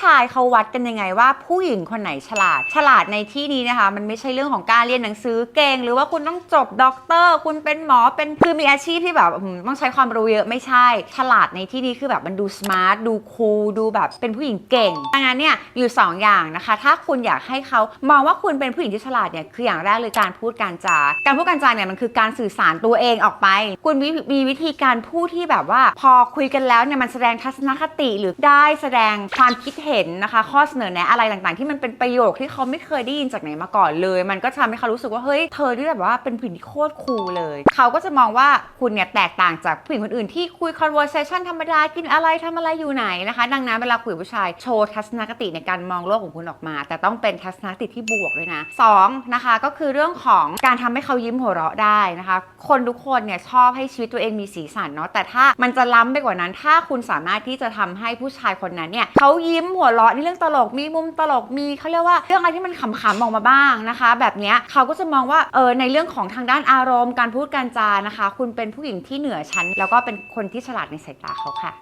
ชายเขาวัดกันยังไงว่าผู้หญิงคนไหนฉลาด ฉลาดในที่นี้นะคะ มันไม่ใช่เรื่องของการเรียนหนังสือเก่ง หรือว่าคุณต้องจบด็อกเตอร์ คุณเป็นหมอเป็นคือมีอาชีพที่แบบมต้องใช้ความรู้เยอะไม่ใช่ ฉลาดในที่นี้คือแบบมันดูสมาร์ทดูคูลดูแบบเป็นผู้หญิงเก่งดังนั้นเนี่ยอยู่สองอย่างนะคะ ถ้าคุณอยากให้เขามองว่าคุณเป็นผู้หญิงที่ฉลาดเนี่ยคืออย่างแรกเลยการพูดการจาการพูดการจาเนี่ยมันคือการสื่อสารตัวเองออกไป คุณมมีวิธีการพูดที่แบบว่า พอคุยกันแล้วเนี่ยมันแสดงทัศนคติหรือได้แสดงความคิดเห็นนะคะ ข้อเสนอแนะอะไรต่างๆ ที่มันเป็นประโยคที่เขาไม่เคยได้ยินจากไหนมาก่อนเลย มันก็ทำให้เขารู้สึกว่าเฮ้ยเธอที่แบบว่าเป็นผู้หญิงที่โคตรคูลเลย เขาก็จะมองว่าคุณเนี่ยแตกต่างจากผู้หญิงคนอื่นที่คุย conversation ธรรมดากินอะไรทำอะไรอยู่ไหนนะคะ ดังนั้นเวลาคุยกับผู้ชายโชว์ทัศนคติในการมองโลกของคุณออกมา แต่ต้องเป็นทัศนคติที่บวกด้วยนะสองนะคะก็คือเรื่องของการทำให้เขายิ้มหัวเราะได้นะคะ คนทุกคนเนี่ยชอบให้ชีวิตตัวเองมีสีสันเนาะแต่ถ้ามันจะล้ำไปกว่านั้น ถ้าคุณสามารถที่จะทำให้ผู้ชายคนนั้นเนี่ยเขายิ้มหัวเราะในเรื่องตลกมีมุมตลกมีเขาเรียกว่าเรื่องอะไรที่มันขำๆออกมาบ้างนะคะ แบบนี้เขาก็จะมองว่าเออในเรื่องของทางด้านอารมณ์การพูดการจานะคะ คุณเป็นผู้หญิงที่เหนือชั้น แล้วก็เป็นคนที่ฉลาดในสายตาเขาค่ะ